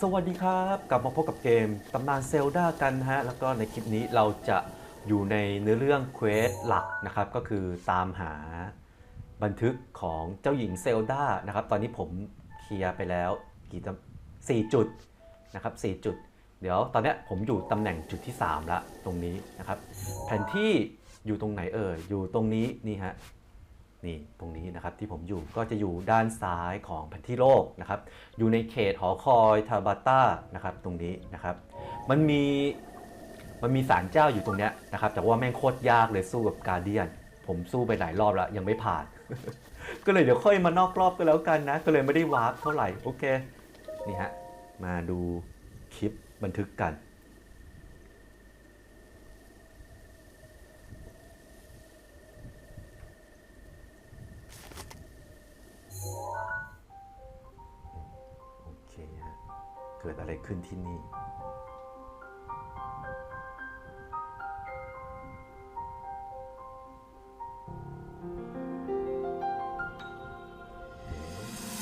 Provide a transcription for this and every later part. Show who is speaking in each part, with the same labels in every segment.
Speaker 1: สวัสดีครับ กลับมาพบกับเกมตำนานเซลดากันฮะ แล้วก็ในคลิปนี้เราจะอยู่ในเนื้อเรื่องเควสหลักนะครับ ก็คือตามหาบันทึกของเจ้าหญิงเซลดานะครับ ตอนนี้ผมเคลียร์ไปแล้วกี่สี่จุดนะครับสี่จุด เดี๋ยวตอนนี้ผมอยู่ตำแหน่งจุดที่ 3 ละตรงนี้นะครับ แผนที่อยู่ตรงไหนเอ่ยอยู่ตรงนี้นี่ฮะ นี่ตรงนี้นะครับที่ผมอยู่ก็จะอยู่ด้านซ้ายของแผนที่โลกนะครับ อยู่ในเขตหอคอยทาบาต้านะครับตรงนี้นะครับ มันมีมันมีศาลเจ้าอยู่ตรงเนี้ยนะครับแต่ว่าแม่งโคตรยากเลยสู้กับการเดียน ผมสู้ไปหลายรอบแล้วยังไม่ผ่าน ก็เลยเดี๋ยวค่อยมานอกรอบก็แล้วกันนะ ก็เลยไม่ได้วาร์ปเท่าไหร่โอเคนี่ฮะมาดูคลิปบันทึกกัน เกิดอะไรขึ้นที่นี่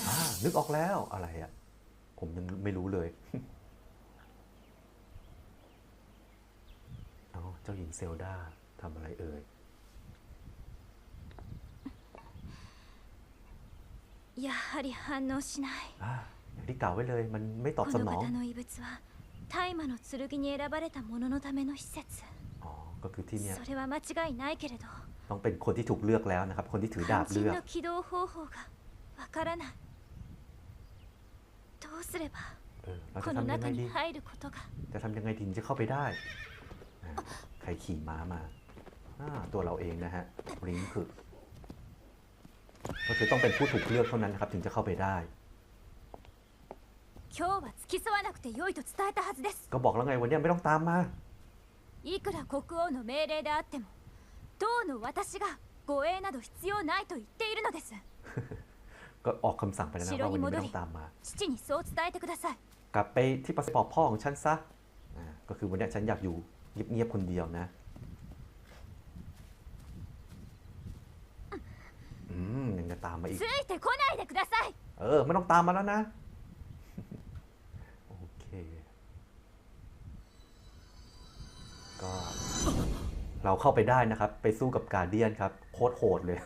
Speaker 1: อ่า นึกออกแล้วอะไรอะ่ะ ผมยังไม่รู้เลย เอาเจ้าหญิงเซลดาทำอะไรเอ่ย
Speaker 2: やはり反応しない
Speaker 1: อ่า อย่างที่กล่าวไว้เลย มันไม่ตอบ
Speaker 2: こ
Speaker 1: ส
Speaker 2: の
Speaker 1: นอง
Speaker 2: 方の遺物は大麻の剣に選ばれた者のための施設
Speaker 1: อ๋อ ก็คือที่เนี่ย
Speaker 2: それは間違いないけれど
Speaker 1: ต้องเป็นคนที่ถูกเลือกแล้วนะครับ คนที่ถือดาบ
Speaker 2: 肝
Speaker 1: เลื
Speaker 2: 心
Speaker 1: อก
Speaker 2: の起動方法がわからないどうすれば
Speaker 1: เออเรา
Speaker 2: こ
Speaker 1: จะ
Speaker 2: の
Speaker 1: ทำยังไง
Speaker 2: 中
Speaker 1: ดี
Speaker 2: に入ることが
Speaker 1: จะทำยังไงถึงจะเข้าไปได้อ่าใครขี่ม้ามาอ่าตัวเราเองนะฮะริงคือก็คือต้องเป็นผู้ถูกเลือกเท่านั้นนะครับ ถึงจะเข้าไปได้
Speaker 2: 今日は付き添わなくてよいと伝えたはずです
Speaker 1: ก็บอกแล้วไงวันเนี้ยไม่ต้องตามมา
Speaker 2: いくら国王の命令であっても当の私が護衛など必要ないと言っているのです
Speaker 1: ก็ออกคำสั่งไปแล้วนะว่าวันนี้ไม่ต้องตามมา
Speaker 2: 父にそう伝えてください
Speaker 1: กลับไปที่ปราสาทบอกพ่อของฉันซะอ่าก็คือวันเนี้ยฉันอยากอยู่เงียบๆคนเดียวนะ อืมยังจะตามมาอีก
Speaker 2: ついてこないでください
Speaker 1: เออไม่ต้องตามมาแล้วนะ ก็ เราเข้าไปได้นะครับ ไปสู้กับการเดียนครับโคตรโหดเลย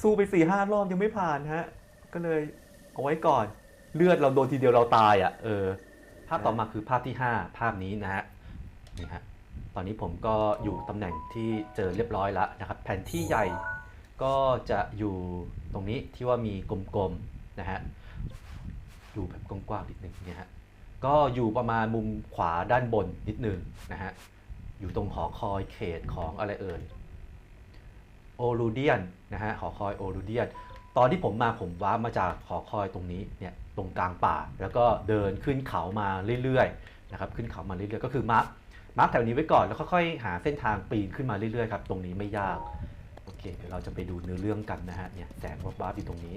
Speaker 1: สู้ไปสี่ห้ารอบยังไม่ผ่านฮะ ก็เลยเอาไว้ก่อน เลือดเราโดนทีเดียวเราตายอะ เออ ภาพต่อมาคือภาพที่ 5 ภาพนี้นะฮะนี่ฮะตอนนี้ผมก็อยู่ตำแหน่งที่เจอเรียบร้อยแล้วนะครับ แผนที่ใหญ่ก็จะอยู่ตรงนี้ที่ว่ามีกลมๆนะฮะอยู่แบบกว้างๆนิดนึงเนี่ยฮะ ก็อยู่ประมาณมุมขวาด้านบนนิดนึงนะฮะ อยู่ตรงหอคอยเขตของอะไรเอ่ยโอลูเดียนนะฮะหอคอยโอลูเดียน ตอนที่ผมมาผมว้ามาจากหอคอยตรงนี้เนี่ยตรงกลางป่า แล้วก็เดินขึ้นเขามาเรื่อยๆนะครับขึ้นเขามาเรื่อยๆก็คือมาร์คมาร์คแถวนี้ไว้ก่อนแล้วค่อยๆหาเส้นทางปีนขึ้นมาเรื่อยๆครับตรงนี้ไม่ยากโอเคเดี๋ยวเราจะไปดูเนื้อเรื่องกันนะฮะเนี่ยแสงวับวับอยู่ตรงนี้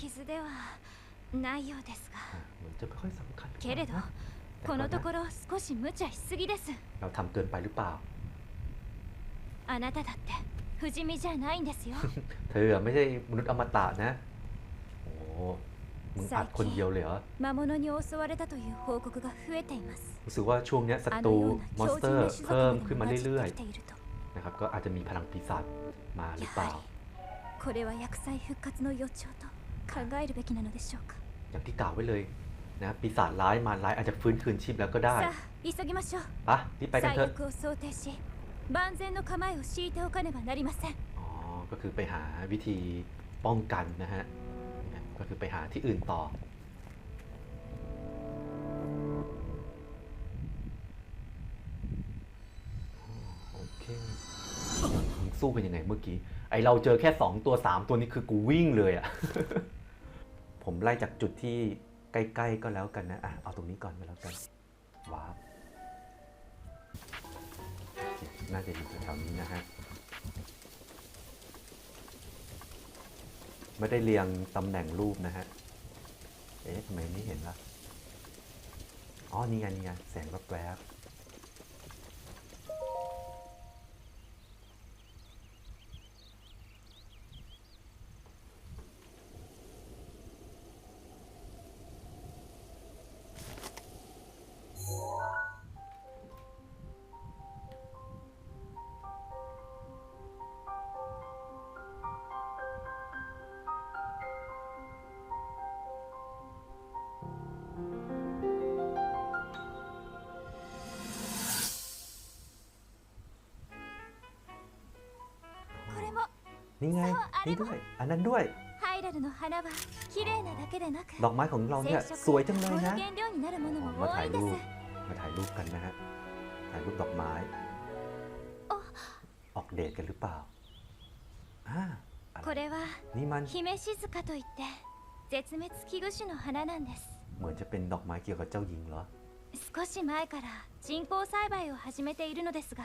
Speaker 2: 傷ではないようですが
Speaker 1: เหมือนจะไม่ค่อยสำคัญ
Speaker 2: けれど
Speaker 1: นะ
Speaker 2: このところ少し無茶しすぎです
Speaker 1: เราทำเกินไปหรือเปล่า
Speaker 2: あなただって不死身じゃないんですよ
Speaker 1: เธอไม่ใช่มนุษย์อมตะนะ โอ้มึงอัดคนเดียวเลยเหรอ
Speaker 2: 魔物に襲われたという報告が増えています
Speaker 1: รู้สึกว่าช่วงเนี้ยศั
Speaker 2: あ
Speaker 1: ต
Speaker 2: の
Speaker 1: รู
Speaker 2: よう
Speaker 1: มอน
Speaker 2: な
Speaker 1: ส
Speaker 2: 強
Speaker 1: เตอ
Speaker 2: 靭
Speaker 1: ร์
Speaker 2: な種族
Speaker 1: เพิ่ม
Speaker 2: まで
Speaker 1: ขึ้นมา
Speaker 2: 混じっ
Speaker 1: เรื่อย
Speaker 2: てきていると
Speaker 1: ๆนะครับ ก็อาจจะมีพลังปีศาจมาหรือเปล่า
Speaker 2: これは薬剤復活の予兆と
Speaker 1: อย่างที่กล่าวไว้เลยนะปีศาจร้ายมาร้ายอาจจะฟื้นคืนชีพแล้วก็ได้
Speaker 2: ไป
Speaker 1: รีบไปกันเถอะอ๋อก็คือไปหาวิธีป้องกันนะฮะก็คือไปหาที่อื่นต่อโอเคสู้กันยังไงเมื่อกี้ไอเราเจอแค่ 2 ตัว 3 ตัวนี้คือกูวิ่งเลยอะ ผมไล่จากจุดที่ใกล้ ๆ ก็แล้วกันนะอะเอาตรงนี้ก่อนก็แล้วกันวาร์ปน่าจะอยู่แถวๆนี้นะฮะไม่ได้เรียงตำแหน่งรูปนะฮะ เอ๊ะทำไมไม่เห็นล่ะ อ๋อ นี่ไงนี่ไงแสงแวบๆ นี่ไง นี่ด้วย อันนั้นด้วย
Speaker 2: ハイラルの花は綺麗なだけでなく
Speaker 1: ดอกไม้ของเราเนี่ย
Speaker 2: 染色
Speaker 1: สวยจังเลย
Speaker 2: この
Speaker 1: นะ
Speaker 2: 原料になるもの
Speaker 1: อ๋อ
Speaker 2: も
Speaker 1: มา
Speaker 2: 多
Speaker 1: ถ่าย
Speaker 2: いんで
Speaker 1: รู
Speaker 2: す
Speaker 1: ป มาถ่ายรูปกันนะฮะ ถ่ายรูปดอกไม้ ออกเดทกันหรือเปล่าอ่าอะไร
Speaker 2: これは
Speaker 1: นี่มัน
Speaker 2: 姫静かといって絶滅危惧種の花なんです
Speaker 1: เหมือนจะเป็นดอกไม้เกี่ยวกับเจ้าหญิงเหรอ
Speaker 2: 少し前から人工栽培を始めているのですが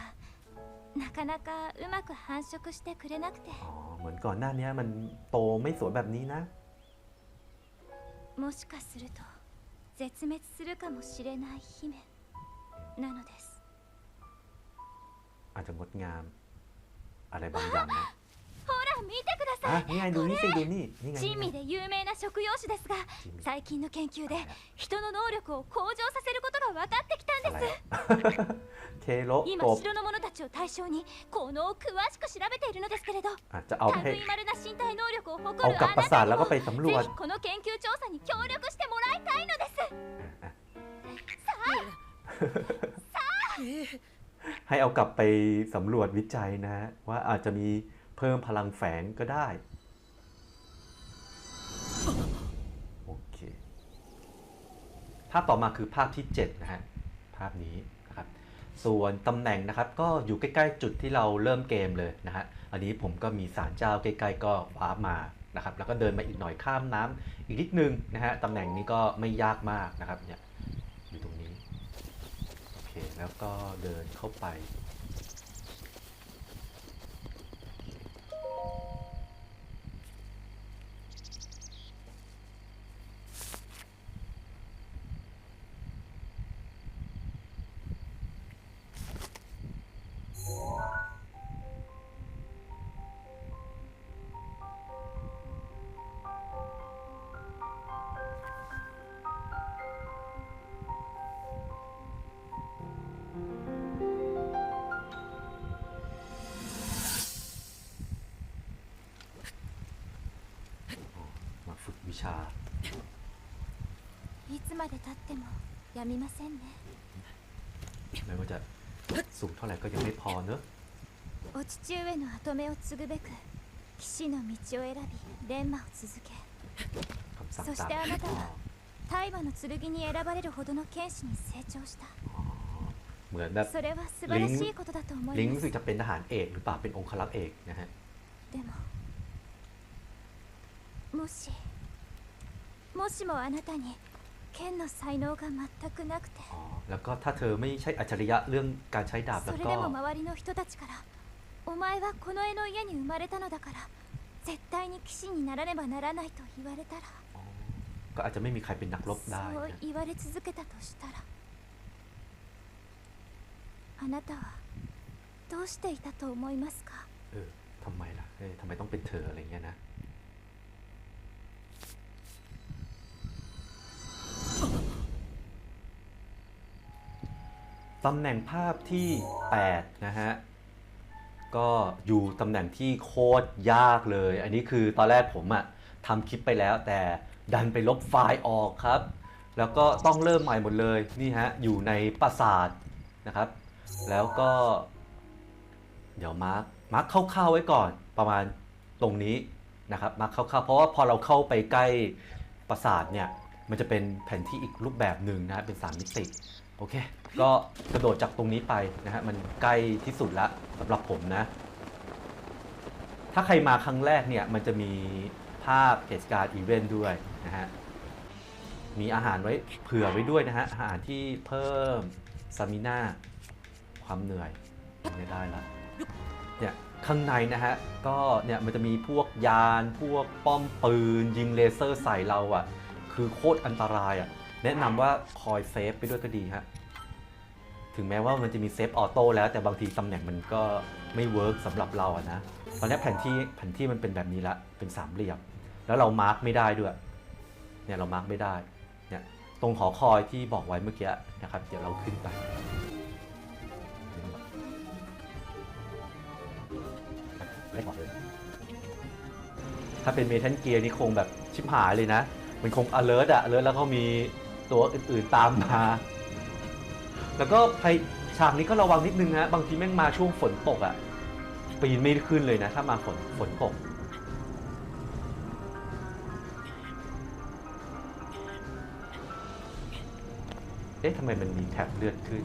Speaker 2: なかなかうまく繁殖してくれなくて
Speaker 1: อ๋อ เหมือนก่อนหน้านี้มันโตไม่สวยแบบนี้นะ
Speaker 2: もしかすると絶滅するかもしれない姫なのです
Speaker 1: อาจจะงดงาม อะไรบางอย่างนะ
Speaker 2: ほら見てくだ
Speaker 1: อ่ะ
Speaker 2: さい
Speaker 1: นี่ไงดูนี่สิดูนี่ นี่ไง
Speaker 2: 珍
Speaker 1: นี่
Speaker 2: 味
Speaker 1: ไง
Speaker 2: で有名な食用種ですが
Speaker 1: 珍味
Speaker 2: 最近の研究で
Speaker 1: あら
Speaker 2: 人の能力を向上させることが分かってきたん
Speaker 1: อะไร
Speaker 2: です
Speaker 1: อะ เคโล
Speaker 2: 今
Speaker 1: กบ
Speaker 2: 城の者たちを対象に効能を詳しく調べているのですけれど
Speaker 1: อาจจะเอาไปให้
Speaker 2: 類まれな身体能力を誇
Speaker 1: เอา
Speaker 2: る
Speaker 1: กลับ
Speaker 2: あ
Speaker 1: ปรา
Speaker 2: な
Speaker 1: สาท
Speaker 2: た
Speaker 1: แล้ว
Speaker 2: に
Speaker 1: ก็
Speaker 2: も
Speaker 1: ไปสำรวจ
Speaker 2: ぜひこの研究調査に協力してもらいたいのです
Speaker 1: อ่ะให้เอากลับไปสำรวจวิจัยนะฮะว่าอาจจะมี เพิ่มพลังแฝงก็ได้ โอเค ภาพต่อมาคือภาพที่ 7 นะฮะ ภาพนี้นะครับ ส่วนตำแหน่งนะครับก็อยู่ใกล้ๆจุดที่เราเริ่มเกมเลยนะฮะ อันนี้ผมก็มีสารเจ้าใกล้ๆก็วาร์ปมานะครับ แล้วก็เดินมาอีกหน่อยข้ามน้ำอีกนิดนึงนะฮะ ตำแหน่งนี้ก็ไม่ยากมากนะครับเนี่ยอยู่ตรงนี้ โอเค แล้วก็เดินเข้าไป
Speaker 2: いつまでたってもやみませんね
Speaker 1: ไม่ว่าจะสูงเท่าไหร่ก็ยังไม่พอเนอะ
Speaker 2: お父上の跡目を継ぐべく騎士の道を選び錬磨を続け
Speaker 1: คำสั่ง
Speaker 2: そし
Speaker 1: ตาม
Speaker 2: てあなた
Speaker 1: อ๋อ
Speaker 2: は大麻の剣に選ばれるほどの剣士に成長した
Speaker 1: เหมือนแบบ
Speaker 2: それは素晴らしいことだと思
Speaker 1: ลิ
Speaker 2: い
Speaker 1: ง
Speaker 2: ま
Speaker 1: รู้สึ
Speaker 2: す
Speaker 1: กจะเป็นทหารเอกหรือเปล่าเป็นองครักษ์เอกนะฮะ
Speaker 2: でももしもしもあなたに 剣の才能が全くなくて
Speaker 1: อ๋อ แล้วก็ถ้าเธอไม่ใช่อัจฉริยะเรื่องการใช้ดาบ
Speaker 2: そ
Speaker 1: แล้ว
Speaker 2: れ
Speaker 1: ก็
Speaker 2: でも周りの人たちから「お前はこの絵の家に生まれたのだから絶対に騎士にならねばならない」と言われたら
Speaker 1: อ๋อก็อาจจะไม่มีใครเป็นนักรบได้
Speaker 2: そう
Speaker 1: นะ
Speaker 2: 言われ続けたとしたらあなたはどうしていたと思いますか
Speaker 1: เออทำไมล่ะเออทำไมต้องเป็นเธออะไรเงี้ยนะ ตำแหน่งภาพที่8นะฮะก็อยู่ตำแหน่งที่โคตรยากเลย อันนี้คือตอนแรกผมอะทำคลิปไปแล้วแต่ดันไปลบไฟล์ออกครับ แล้วก็ต้องเริ่มใหม่หมดเลยนี่ฮะอยู่ในปราสาทนะครับ แล้วก็ เดี๋ยวมาร์คมาร์คคร่าๆไว้ก่อนประมาณตรงนี้นะครับมาร์คคร่าๆเพราะว่าพอเราเข้าไปใกล้ปราสาทเนี่ยมันจะเป็นแผนที่อีกรูปแบบหนึ่งนะเป็น3มิติโอเค ก็กระโดดจากตรงนี้ไปนะฮะมันใกล้ที่สุดละสำหรับผมนะ ถ้าใครมาครั้งแรกเนี่ยมันจะมีภาพเหตุการณ์อีเวนต์ด้วยนะฮะมีอาหารไว้เผื่อไว้ด้วยนะฮะอาหารที่เพิ่มสมิน่าความเหนื่อยไม่ได้ละเนี่ยข้างในนะฮะก็เนี่ยมันจะมีพวกยาน พวกป้อมปืน ยิงเลเซอร์ใส่เราอะ่ะ คือโคตรอันตรายอะ่ะ แนะนำว่าคอยเซฟไปด้วยก็ดีฮะ ถึงแม้ว่ามันจะมีเซฟออโต้แล้วแต่บางทีตำแหน่งมันก็ไม่เวิร์กสำหรับเราอะนะตอนนี้แผนที่แผนที่มันเป็นแบบนี้ละเป็นสามเหลี่ยมแล้วเรามาร์กไม่ได้ด้วยเนี่ยเรามาร์กไม่ได้เนี่ยตรงหอคอยที่บอกไว้เมื่อกี้นะครับ เดี๋ยวเราขึ้นไปไม่บอกเลยถ้าเป็นเมทัลเกียร์นี่คงแบบชิบหายเลยนะ มันคง alert อะ alert แล้วก็มีตัวอื่นๆตามมา แล้วก็ใครฉากนี้ก็ระวังนิดนึงนะบางทีแม่งมาช่วงฝนตกอะปีนไม่ขึ้นเลยนะ ถ้ามาฝนฝนตก เอ๊ะทำไมมันมีแท็บเลือดขึ้น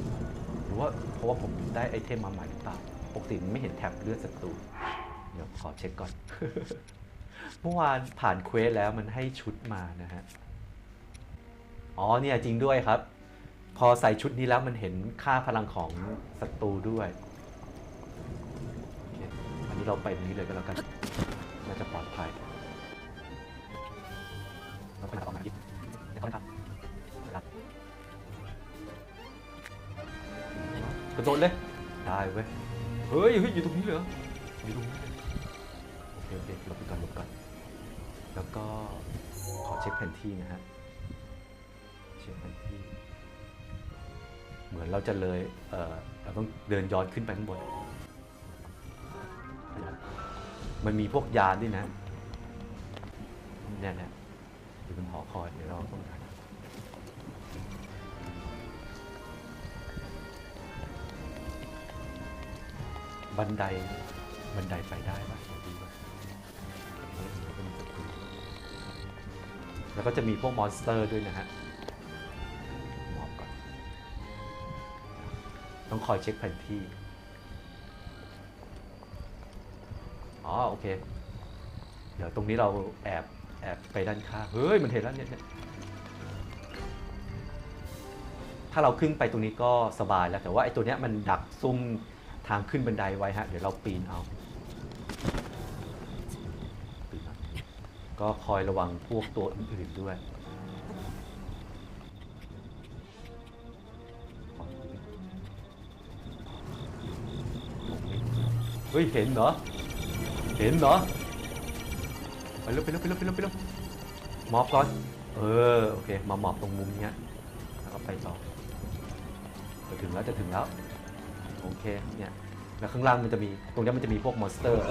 Speaker 1: หรือว่าเพราะว่าผมได้ไอเทมมาใหม่หรือเปล่าปกติไม่เห็นแท็บเลือดศัตรูเดี๋ยวขอเช็คก่อน เมื่อวานผ่านเควสแล้วมันให้ชุดมานะฮะ อ๋อเนี่ยจริงด้วยครับ พอใส่ชุดนี้แล้วมันเห็นค่าพลังของศัตรูด้วยโอเคอันนี้เราไปตรงนี้เลยก็แล้วกัน น่าจะปลอดภัยเราไปต่อมาอีกเดี๋ยวค่อยทำนะครับกระโดดเลย ได้เว้ย เฮ้ยเฮ้ยอยู่ตรงนี้เหรออยู่ตรงนี้เลยโอเคโอเคหลบไปก่อนหลบก่อน แล้วก็ขอเช็คแผนที่นะฮะ เหมือนเราจะเลยเเราต้องเดินย้อนขึ้นไปข้างบน มันมีพวกยานด้วยนะเนี่ยนี่ยอยู่บนหอคอยเดี๋ยวเราต้องการบันไดบันไดไปได้ปะดีปะเออเดี๋ยวก็มีศัตรูแล้วก็จะมีพวกมอนสเตอร์ด้วยนะฮะ ต้องคอยเช็คแผนที่ อ๋อโอเค เดี๋ยวตรงนี้เราแอบแอบไปด้านข้าง เฮ้ย มันเห็นแล้วเนี่ย ถ้าเราขึ้นไปตรงนี้ก็สบายแล้ว แต่ว่าไอ้ตัวเนี้ยมันดักซุ่มทางขึ้นบันไดไว้ฮะ เดี๋ยวเราปีนเอาปีนเอาก็คอยระวังพวกตัวอื่นๆด้วย เฮ้ยเห็นเหรอ เห็นเหรอ ไปเร็วไปเร็วไปเร็วไปเร็วไปเร็วหมอบก่อน เออโอเค มาหมอบตรงมุมเนี้ย แล้วก็ไปต่อจะถึงแล้วจะถึงแล้ว โอเคเนี่ยแล้วข้างล่างมันจะมีตรงเนี้ยมันจะมีพวกมอนสเตอร์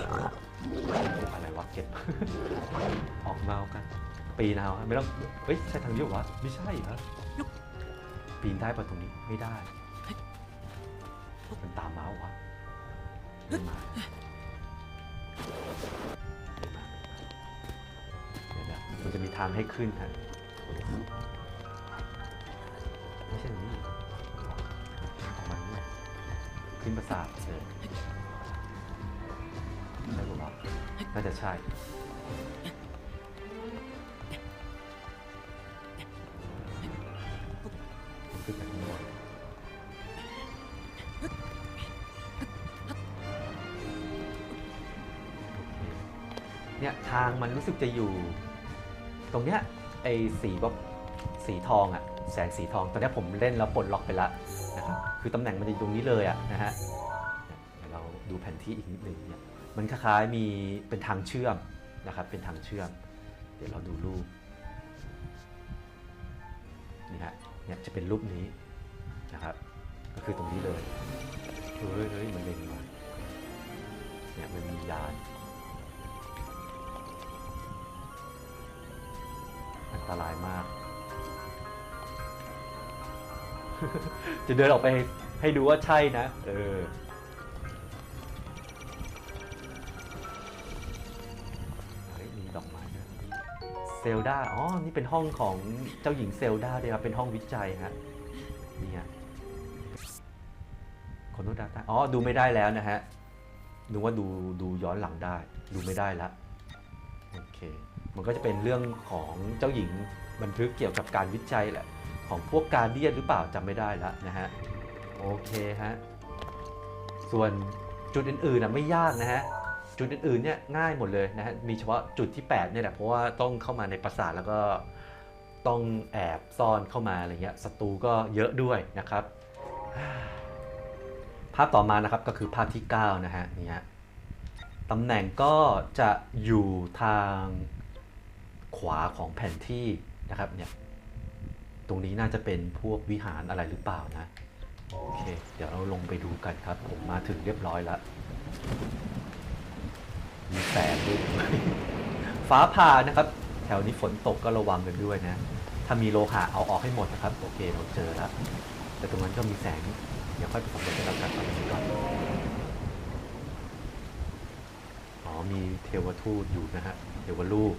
Speaker 1: อะไรวะเก็บ ออกมาเอากัน ปีนเอาไม่ต้องเฮ้ยใช่ทางนี้เหรอวะไม่ใช่เหรอปีนได้ปะตรงนี้ไม่ได้ มันตามมาเหรอวะไเดี๋ยวนะมันจะมีทางให้ขึ้นฮะไม่ใช่นี่ของมันนี่ขึ้นประสาทเชิญใช่ปล่าน่าจะใช่ เนี่ยทางมันรู้สึกจะอยู่ ตรงเนี้ยไอ้สีแบบสีทองอะแสงสีทองตอนนี้ผมเล่นแล้วปลดล็อกไปแล้วนะครับคือตำแหน่งมันจะอยู่ตรงนี้เลยอะนะฮะเดี๋ยวเราดูแผนที่อีกนิดหนึ่งเนี่ยมันคล้ายๆมีเป็นทางเชื่อมนะครับเป็นทางเชื่อม เดี๋ยวเราดูรูปนี่ฮะเนี่ยจะเป็นรูปนี้นะครับก็คือตรงนี้เลยเฮ้ยเฮ้ยมันเล็งมาเนี่ยมันมียาน ตรายมาก จะเดินออกไปให้ดูว่าใช่นะ เออ มีดอกไม้ด้วยเซลดา อ๋อ นี่เป็นห้องของเจ้าหญิงเซลดาด้วยครับ เป็นห้องวิจัยฮะ นี่ฮะคนโนดาตาอ๋อ ดูไม่ได้แล้วนะฮะนึกว่าดูดูย้อนหลังได้ ดูไม่ได้ละ โอเค มันก็จะเป็นเรื่องของเจ้าหญิงบันทึกเกี่ยวกับการวิจัยแหละของพวกการเดียนหรือเปล่าจำไม่ได้ละนะฮะโอเคฮะส่วนจุดอื่นๆนะไม่ยากนะฮะจุดอื่นๆเนี่ยง่ายหมดเลยนะฮะมีเฉพาะจุดที่8เนี่ยแหละเพราะว่าต้องเข้ามาในปราสาทแล้วก็ต้องแอบซ่อนเข้ามาอะไรเงี้ยศัตรูก็เยอะด้วยนะครับ ภาพต่อมานะครับก็คือภาพที่ 9 นะฮะนี่ฮะตำแหน่งก็จะอยู่ทาง ขวาของแผนที่นะครับเนี่ยตรงนี้น่าจะเป็นพวกวิหารอะไรหรือเปล่านะโอเค เดี๋ยวเราลงไปดูกันครับ ผมมาถึงเรียบร้อยแล้ว มีแสงด้วยฟ้าผ่านะครับ แถวนี้ฝนตกก็ระวังกันด้วยนะ ถ้ามีโลหะเอาออกให้หมดนะครับ โอเคเราเจอแล้ว แต่ตรงนั้นก็มีแสง เดี๋ยวค่อยไปสำรวจกันแล้วกันตอนนี้ก่อนอ๋อมีเทวทูตอยู่นะฮะ เทวรูป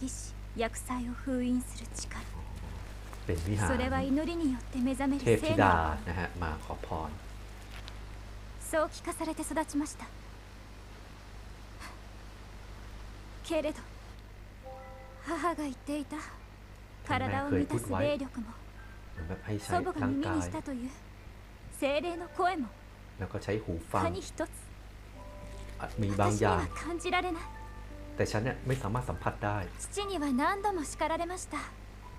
Speaker 2: ぎし厄災を封印する力
Speaker 1: เป็นวิหาร
Speaker 2: それは祈りによって目覚める
Speaker 1: เทพธิ
Speaker 2: 聖
Speaker 1: ดา
Speaker 2: な
Speaker 1: นะฮะ มาขอพร
Speaker 2: そう聞かされて育ちましたけれど母が言っていた体を満たす霊力も
Speaker 1: เหมือนแบบให้ใช้
Speaker 2: 祖母が
Speaker 1: ร่าง
Speaker 2: 耳
Speaker 1: กา
Speaker 2: に
Speaker 1: ย
Speaker 2: したという精霊の声も
Speaker 1: แล้วก็ใช้หูฟัง
Speaker 2: 何一つ
Speaker 1: อ่ะมีบาง
Speaker 2: 私
Speaker 1: อ
Speaker 2: に
Speaker 1: ย่าง
Speaker 2: は感じられない
Speaker 1: แต่ฉันเนี่ยไม่สามารถสัมผัสได้
Speaker 2: 父には何度も叱られました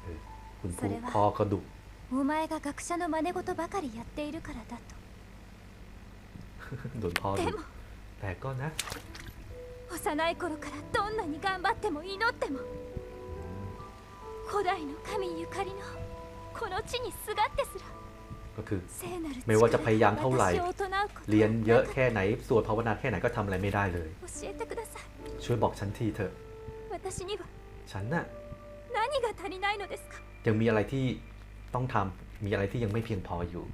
Speaker 1: เออคุณ
Speaker 2: そ
Speaker 1: ผู้
Speaker 2: れは
Speaker 1: พ่อก็ดุ
Speaker 2: お前が学者の真似事ばかりやっているからだと
Speaker 1: โดนพ่อ
Speaker 2: で
Speaker 1: ดุ
Speaker 2: も
Speaker 1: แต่ก็นะ
Speaker 2: 幼い頃からどんなに頑張っても祈っても古代の神ゆかりのこの地にすがってすら
Speaker 1: ก็คือ
Speaker 2: 聖なる
Speaker 1: ไม่ว่าจะพ
Speaker 2: 力
Speaker 1: ยายามเท่าไหร่
Speaker 2: 私を唱うこと
Speaker 1: เรียนเยอะ
Speaker 2: なか
Speaker 1: แค่ไหนสวดภาวนาแค่ไหนก็ทำอะไรไม่ได้เลย
Speaker 2: 教えてください
Speaker 1: ช่วยบอกฉันทีเถอะ ฉันน่ะยังมีอะไรที่ต้องทำมีอะไรที่ยังไม่เพียงพออยู่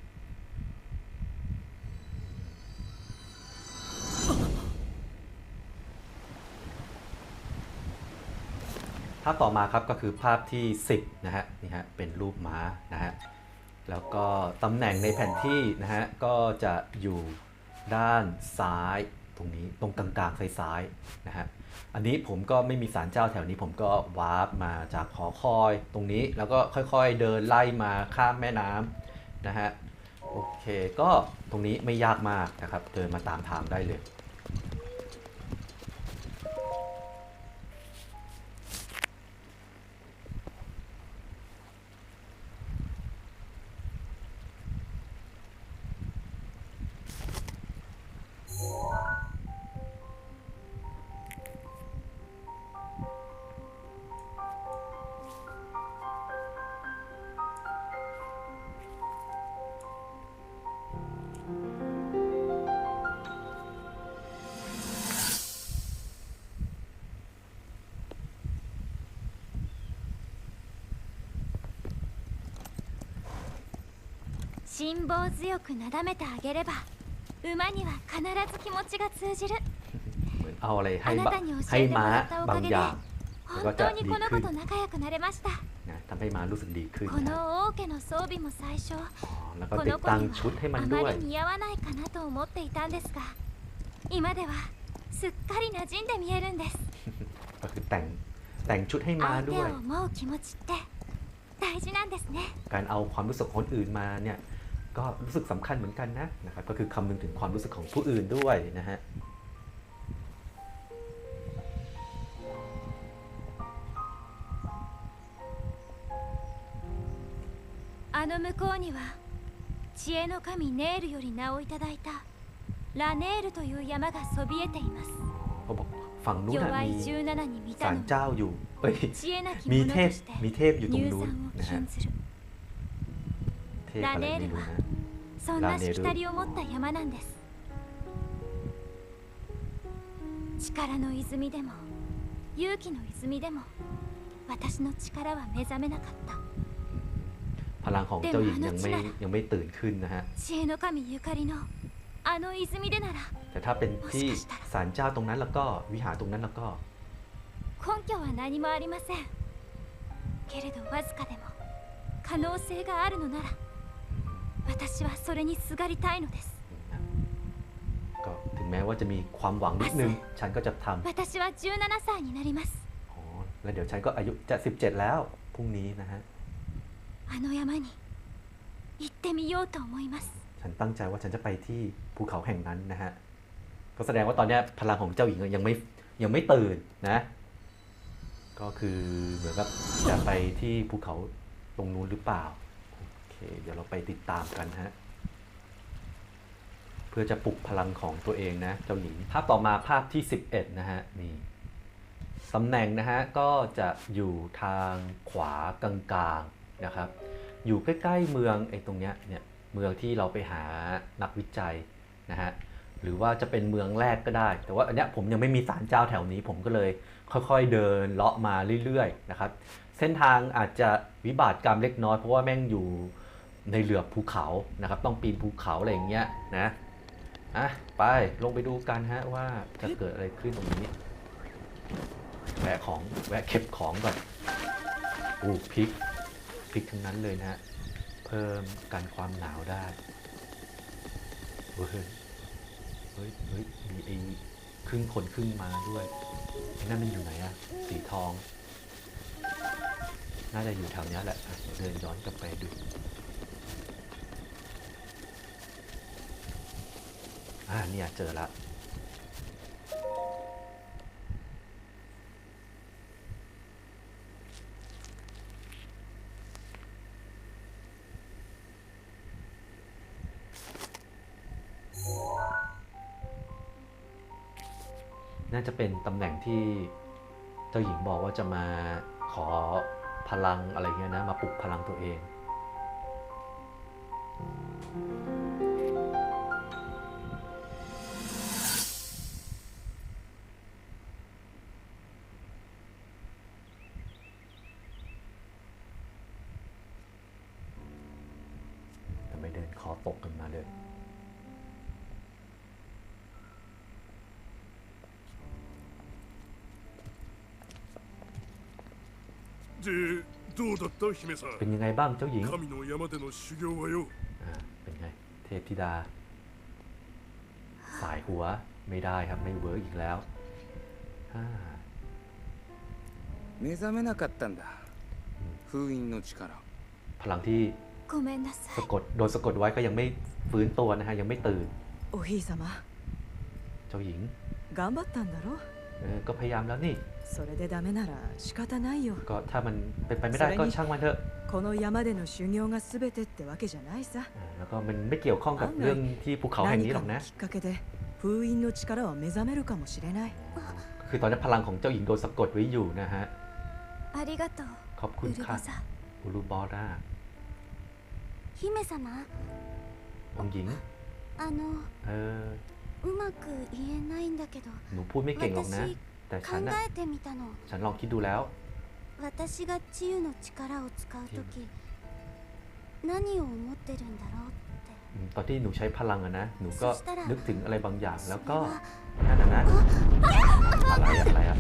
Speaker 1: ภาพต่อมาครับก็คือภาพที่ 10 นะฮะนี่ฮะเป็นรูปม้านะฮะแล้วก็ตำแหน่งในแผ่นที่นะฮะก็จะอยู่ด้านซ้าย ตรงนี้ตรงกลางๆซ้ายๆนะฮะอันนี้ผมก็ไม่มีสารเจ้าแถวนี้ผมก็วาร์ปมาจากหอคอยตรงนี้แล้วก็ค่อยๆเดินไล่มาข้ามแม่น้ำนะฮะโอเคก็ตรงนี้ไม่ยากมากนะครับเดินมาตามทางได้เลย
Speaker 2: 辛抱強くなだめてあげれば馬には必ず気持ちが通じる
Speaker 1: เหมือนเอาอะไรให้
Speaker 2: あな
Speaker 1: บะ
Speaker 2: たに教
Speaker 1: ให้
Speaker 2: えても
Speaker 1: ม้า
Speaker 2: らったお
Speaker 1: บา
Speaker 2: か
Speaker 1: ง
Speaker 2: げ
Speaker 1: อ
Speaker 2: で
Speaker 1: ย่าง
Speaker 2: 本当にこの子と仲良くなれました
Speaker 1: นะทำให้ม้ารู้สึกดีขึ้น
Speaker 2: こ
Speaker 1: นะ
Speaker 2: の王家の装備も最初
Speaker 1: อ๋อแล้วก็
Speaker 2: こ
Speaker 1: ติด
Speaker 2: の子
Speaker 1: ตั้ง
Speaker 2: に
Speaker 1: ชุดให้
Speaker 2: は
Speaker 1: มัน
Speaker 2: あ
Speaker 1: ด้ว
Speaker 2: ま
Speaker 1: ย
Speaker 2: り似合わないかなと思っていたんですが今ではすっかり馴染んで見えるんです
Speaker 1: ก็คือแต่งแต่งชุดให้ม้า
Speaker 2: 相手
Speaker 1: ด้ว
Speaker 2: を
Speaker 1: ย
Speaker 2: 思う気持ちって大事なんですね
Speaker 1: การเอาความรู้สึกของคนอื่นมาเนี่ย ก็รู้สึกสำคัญเหมือนกันนะนะครับก็คือคำนึงถึงความรู้สึกของผู้อื่นด้วยนะฮะ
Speaker 2: あの向こうには知恵の神ネールより名をいただいたラネールという山がそびえています
Speaker 1: เขาบอกฝั่งนู้นน่ะ
Speaker 2: 弱い
Speaker 1: มี
Speaker 2: 17に満
Speaker 1: ศา
Speaker 2: た
Speaker 1: ล
Speaker 2: ぬ
Speaker 1: เจ้าอยู่เอ้ย
Speaker 2: 知恵なき
Speaker 1: มี
Speaker 2: 者
Speaker 1: เท
Speaker 2: と
Speaker 1: พ
Speaker 2: して
Speaker 1: มีเทพอยู่ตรง
Speaker 2: 乳
Speaker 1: นู้น
Speaker 2: 酸を
Speaker 1: นะฮะ
Speaker 2: 禁ずる
Speaker 1: เทพอะไรไม่รู้นะ
Speaker 2: そんなしきたりを持った山なんです力の泉でも勇気の泉でも私の力は目覚めなかった
Speaker 1: พลังของเจ้าหญิงยังไม่ยังไม่ตื่นขึ้นนะฮะ
Speaker 2: 知恵の神ゆかりのあの泉でなら
Speaker 1: แต่ถ้าเป็นที่ศาลเจ้าตรงนั้นแล้วก็วิหารตรงนั้นแล้วก็
Speaker 2: 根拠は何もありませんけれどわずかでも可能性があるのなら 私はそれにすがりたいのです
Speaker 1: ก็ถึงแม้ว่าจะมีความหวังนิดนึง ฉันก็จะทำ
Speaker 2: 私は17歳になります
Speaker 1: อ๋อแล้วเดี๋ยวฉันก็อายุจะ 17 แล้วพรุ่งนี้นะฮะ
Speaker 2: あの山に行ってみようと思います
Speaker 1: ฉันตั้งใจว่าฉันจะไปที่ภูเขาแห่งนั้นนะฮะ ก็แสดงว่าตอนเนี้ยพลังของเจ้าหญิงยังไม่ยังไม่ตื่นนะ ก็คือเหมือนกับจะไปที่ภูเขาตรงนู้นหรือเปล่า โอ เดี๋ยวเราไปติดตามกันฮะ เพื่อจะปลุกพลังของตัวเองนะ เจ้าหญิง ภาพต่อมาภาพที่ 11 นะฮะ นี่ตำแหน่งนะฮะ ก็จะอยู่ทางขวากลางๆนะครับ อยู่ใกล้ๆเมืองไอ้ตรงเนี้ยเนี่ยเมืองที่เราไปหานักวิจัยนะฮะหรือว่าจะเป็นเมืองแรกก็ได้ แต่ว่าอันเนี้ยผมยังไม่มีศาลเจ้าแถวนี้ ผมก็เลยค่อยๆเดินเลาะมาเรื่อยๆนะครับ เส้นทางอาจจะวิบากกรรมเล็กน้อยเพราะว่าแม่งอยู่ ในเหลือบภูเขานะครับ ต้องปีนภูเขาอะไรอย่างเงี้ยนะอะไปลงไปดูกันฮะว่าจะเกิดอะไรขึ้นตรงนี้แวะของแวะเก็บของก่อนอู้พริกพริกทั้งนั้นเลยนะฮะเพิ่มกันความหนาวได้เฮ้ยเฮ้ยเฮ้ยมีไอ้ครึ่งคนครึ่งมาด้วยไอ้นั่นมันอยู่ไหนอะสีทอง น่าจะอยู่แถวนี้แหละเดินย้อนกลับไปดู อ่าเนี่ยเจอละน่าจะเป็นตำแหน่งที่เจ้าหญิงบอกว่าจะมาขอพลังอะไรเงี้ยนะ มาปลุกพลังตัวเอง เป็นยังไงบ้างเจ้าหญิง
Speaker 3: 神の山での修行はよ
Speaker 1: อ่าเป็นไง เทพธิดา สายหัวไม่ได้ครับ ไม่เวิร์กอีกแล้วอ่า
Speaker 4: 目覚めなかったんだ封印の力
Speaker 1: พลังที่
Speaker 2: ごめんなさ
Speaker 1: สะ
Speaker 2: い
Speaker 1: กดโดนสะกดไว้ก็ยังไม่ฟื้นตัวนะฮะ ยังไม่ตื่น
Speaker 5: おひいさま
Speaker 1: เจ้าหญิง
Speaker 5: 頑張ったんだろ
Speaker 1: เออก็พยายามแล้วนี่
Speaker 5: それでダメなら仕方ないよ
Speaker 1: ก็ถ้ามันเป็นไปไม่ได้ก็ช่างมันเถอะ
Speaker 5: この山での修行が全てってわけじゃないさ
Speaker 1: อ่าแล้วก็มันไม่เกี่ยวข้องกับเรื่องที่ภูเขาแห่ง
Speaker 5: 何
Speaker 1: นี้หร
Speaker 5: か
Speaker 1: อก
Speaker 5: の
Speaker 1: นะ
Speaker 5: きっかけで封印の力は目覚めるかもしれない
Speaker 1: คือตอนนี้พลังของเจ้าหญิงโดนสะกดไว้อยู่นะฮะ
Speaker 2: ありがとう
Speaker 1: ขอบคุ
Speaker 2: ウ
Speaker 1: ณ
Speaker 2: ルボ
Speaker 1: ค่ะ
Speaker 2: ザ
Speaker 1: อุรุบอร่า
Speaker 2: 姫様
Speaker 1: องค์หญิง
Speaker 2: あの
Speaker 1: เออ
Speaker 2: うまく言えないんだけど
Speaker 1: หนูพูดไม่เก่งหรอกนะ
Speaker 2: 私
Speaker 1: แต่
Speaker 2: 考
Speaker 1: ฉันน่ะ
Speaker 2: えてみたの
Speaker 1: ฉันลองคิดดูแล้ว
Speaker 2: 私が治癒の力を使う時何を思ってるんだろうって
Speaker 1: อืมตอนที่หนูใช้พลังอะนะ หนูก็
Speaker 2: そしたら
Speaker 1: นึกถึงอะไรบางอย่าง แล้ว
Speaker 2: そ
Speaker 1: ก็
Speaker 2: れは
Speaker 1: นั่นน่ะนะอะไรอะอะไรอะ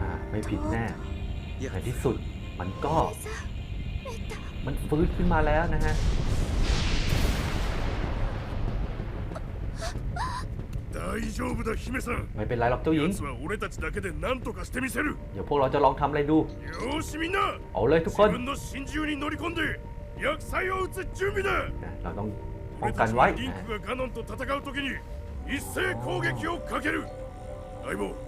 Speaker 1: อ่าไม่ผิดแน่
Speaker 4: いや
Speaker 1: ในที่สุดมันก็
Speaker 2: さメタ
Speaker 1: มันฟื้นขึ้นมาแล้วนะฮะ
Speaker 3: 大丈夫だ姫さん
Speaker 1: ไม่เป็นไรหรอกเจ้าหญิง
Speaker 3: 奴は俺たちだけで何とかしてみせる
Speaker 1: เดี๋ยวพวกเราจะลองทำอะไรดู
Speaker 3: よーしみんな
Speaker 1: เอาเลยทุก
Speaker 3: 自
Speaker 1: คน
Speaker 3: 分の真珠に乗り込んで薬剤を打つ準備だ
Speaker 1: นะเราต้องป้อง
Speaker 3: 俺
Speaker 1: กั
Speaker 3: た
Speaker 1: น
Speaker 3: ち
Speaker 1: ไว้
Speaker 3: はリンクがガノンと戦う時に一斉攻撃をかける相棒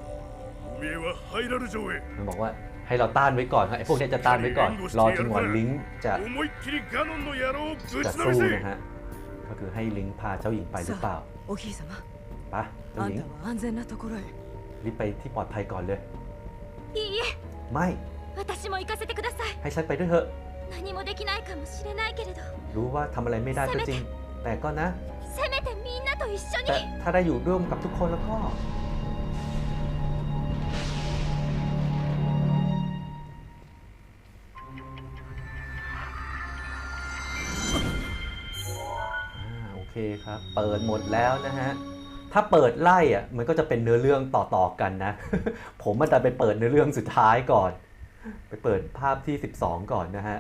Speaker 1: มันบอกว่าให้เราต้านไว้ก่อนครับไอ้พวกนี้จะต้านไว้ก่อน รอจนกว่าลิงจะจะสู้นะฮะก็คือให้ลิงพาเจ้าหญิงไปหรือเปล่าปะเจ้าหญิงรีบไปที่ปลอดภัยก่อนเลยไม่ให้ฉันไปด้วยเถอะรู้ว่าทำอะไรไม่ได้ก็จริง แต่ก็นะถ้าได้อยู่ร่วมกับทุกคนแล้วก็ คครับ เปิดหมดแล้วนะฮะ ถ้าเปิดไล่อะมันก็จะเป็นเนื้อเรื่องต่อๆกันนะ ผมมันจะไปเปิดเนื้อเรื่องสุดท้ายก่อน ไปเปิดภาพที่ 12 ก่อนนะฮะ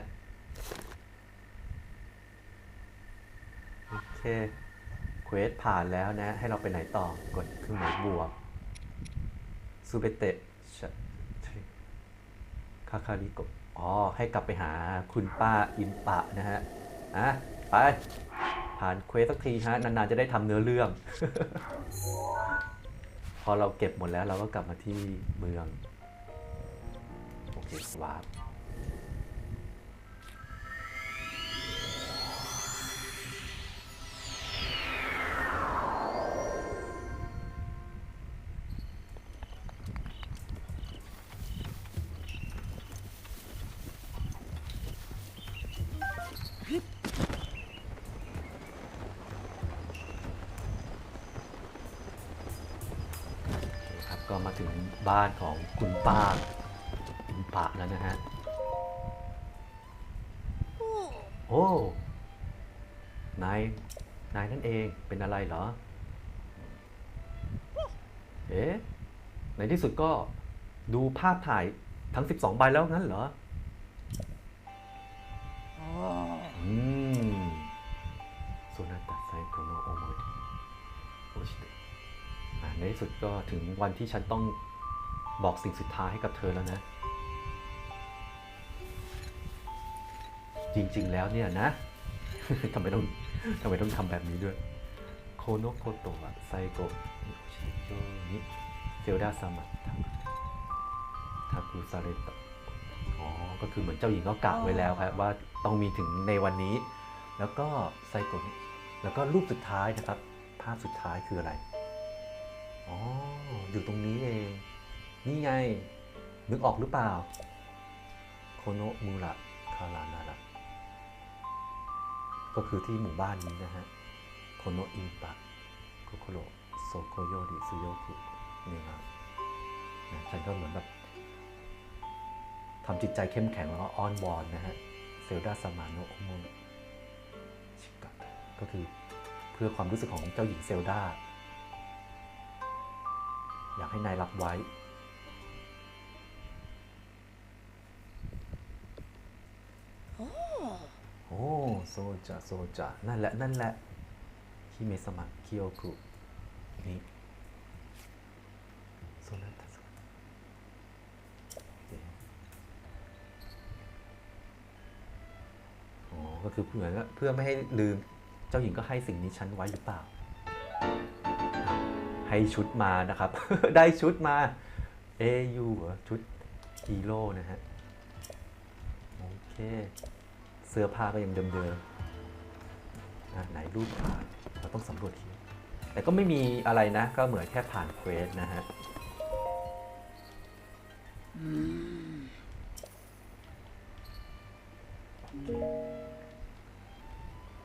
Speaker 1: โอเคเควสผ่านแล้วนะ ให้เราไปไหนต่อกดเครื่องหมายบวกซูเบเตะชคาคาริโกะอ๋อ ให้กลับไปหาคุณป้าอิมปะนะฮะ อะ ไป ผ่านเควสสักทีฮะนานๆจะได้ทำเนื้อเรื่อง พอเราเก็บหมดแล้วเราก็กลับมาที่เมือง โอเควาร์ปาย นายนั่นเองเป็นอะไรเหรอ เอ๊ะ ในที่สุดก็ดูภาพถ่ายทั้ง 12 ใบแล้วงั้นเหรออืมโซนาตไซโกโนโอโมริโอชิเตในที่สุดก็ถึงวันที่ฉันต้องบอกสิ่งสุดท้ายให้กับเธอแล้วนะ จริงๆแล้วเนี่ยนะ ทำไมต้องทำไมต้องทำแบบนี้ด้วย โคโนโคโตะไซโกะชิโยนิเซลดาซามะทาคุซาเรตะอ๋อ ก็คือเหมือนเจ้าหญิงก็กะไว้แล้วครับว่าต้องมีถึงในวันนี้ แล้วก็ไซโกะแล้วก็รูปสุดท้ายนะครับ ภาพสุดท้ายคืออะไร อ๋อ อยู่ตรงนี้เอง นี่ไง นึกออกหรือเปล่า โคโนมูระคารานาระ ก็คือที่หมู่บ้านนี้นะฮะโคโนอินปะโคโคโรโซโคโยริซุโยคุนี่ครับนะฉันก็เหมือนแบบทำจิตใจเข้มแข็งแล้วก็อ้อนวอนนะฮะเซลดาสมาโนโอโมชิกะก็คือเพื่อความรู้สึกของเจ้าหญิงเซลดาอยากให้นายรับไว้ โอ้ โซจะโซจะนั่นแหละ นั่นแหละฮิเมสมะเคียวกุนี่โซนัตะโซโอเคอ๋อก็คือเหมือนเพื่อไม่ให้ลืมเจ้าหญิงก็ให้สิ่งนี้ฉันไว้หรือเปล่า ให้ชุดมานะครับ ได้ชุดมา AU เหรอชุดฮีโร่นะฮะ โอเค เสื้อผ้าก็ยังเดิมๆอะไหนรูปผ่านเราต้องสำรวจทีแต่ก็ไม่มีอะไรนะ ก็เหมือนแค่ผ่านเควสนะฮะ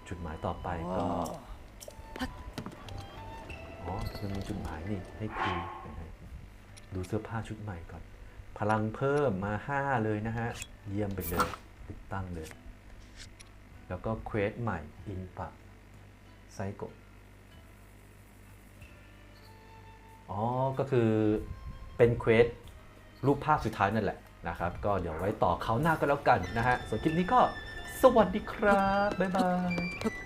Speaker 1: จุดหมายต่อไปก็อ๋อมันมีจุดหมายนี่ให้คุยยังไงดูเสื้อผ้าชุดใหม่ก่อน พลังเพิ่มมา 5 เลยนะฮะ เยี่ยมไปเลยติดตั้งเลย แล้วก็เควสใหม่อินปะไซโกอ๋อ ก็คือเป็นเควสรูปภาพสุดท้ายนั่นแหละนะครับ ก็เดี๋ยวไว้ต่อเขาหน้าก็แล้วกันนะฮะส่วนคลิปนี้ก็สวัสดีครับ บ๊ายบาย